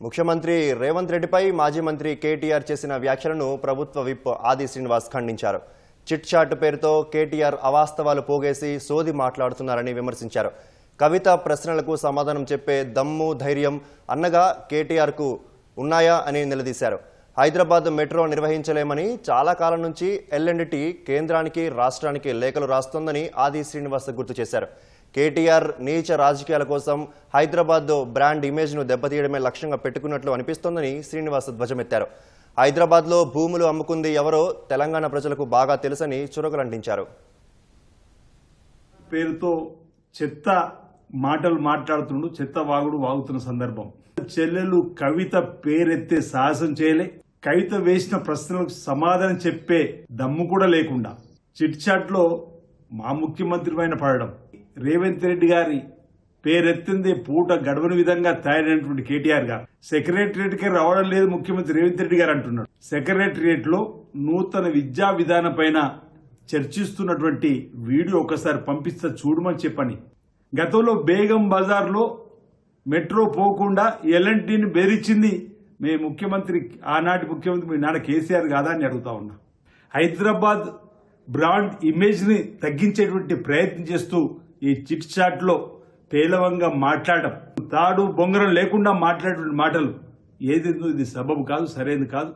ముఖ్యమంత్రి రేవంత్ రెడ్డిపై మాజీ మంత్రి కేటీఆర్ చేసిన వ్యాఖ్యలను ప్రభుత్వ విప్ ఆది శ్రీనివాస్ ఖండించారు. చిట్ చాట్ పేరుతో కేటీఆర్ అవాస్తవాలు పోగేసి సోది మాట్లాడుతున్నారని విమర్శించారు. కవిత ప్రశ్నలకు సమాధానం చెప్పే దమ్ము ధైర్యం అన్నగా కేటీఆర్కు ఉన్నాయా అని నిలదీశారు. హైదరాబాద్ మెట్రో నిర్వహించలేమని చాలా కాలం నుంచి ఎల్ఎండ్టీ కేంద్రానికి రాష్ట్రానికి లేఖలు రాస్తోందని ఆది శ్రీనివాస్ గుర్తు చేశారు. కేటీఆర్ నీచ రాజకీయాల కోసం హైదరాబాద్ బ్రాండ్ ఇమేజ్ను దెబ్బతీయడమే లక్ష్యంగా పెట్టుకున్నట్లు అనిపిస్తోందని శ్రీనివాస్ ధ్వజమెత్తారు. హైదరాబాద్లో భూములు అమ్ముకుంది ఎవరో తెలంగాణ ప్రజలకు బాగా తెలుసని చురకలంటించారు. పేరుతో చెత్త మాటలు మాట్లాడుతుండు చెత్త వాగుడు వాగుతున్న సందర్భం. చెల్లెలు కవిత పేరెత్తే సాహసం చేయలే. కవిత వేసిన ప్రశ్నలకు సమాధానం చెప్పే దమ్ము కూడా లేకుండా. చిట్ చాట్లో మా ముఖ్యమంత్రి పైన పడడం. రేవంత్ రెడ్డి గారి పేరెత్తింది పూట గడవని విధంగా తయారైనటువంటి కేటీఆర్ గారు. సెక్రటరియట్కి రావడం లేదు ముఖ్యమంత్రి రేవంత్ రెడ్డి గారు అంటున్నాడు. సెక్రటరియట్లో నూతన విద్యా విధానం పైన చర్చిస్తున్నటువంటి వీడియో ఒకసారి పంపిస్తా చూడమని చెప్పని. గతంలో బేగం బజార్లో మెట్రో పోకుండా ఎల్ఎన్టీని బెదిరించింది మీ ముఖ్యమంత్రి ఆనాటి ముఖ్యమంత్రి మీ నాన్న కేసీఆర్ కాదా అని అడుగుతా ఉన్నా. హైదరాబాద్ బ్రాండ్ ఇమేజ్ని తగ్గించేటువంటి ప్రయత్నం చేస్తూ ఈ చిట్ చాట్లో పేలవంగా మాట్లాడటం. తాడు బొంగరం లేకుండా మాట్లాడేటువంటి మాటలు. ఏది ఇది సబబు కాదు సరైనది కాదు.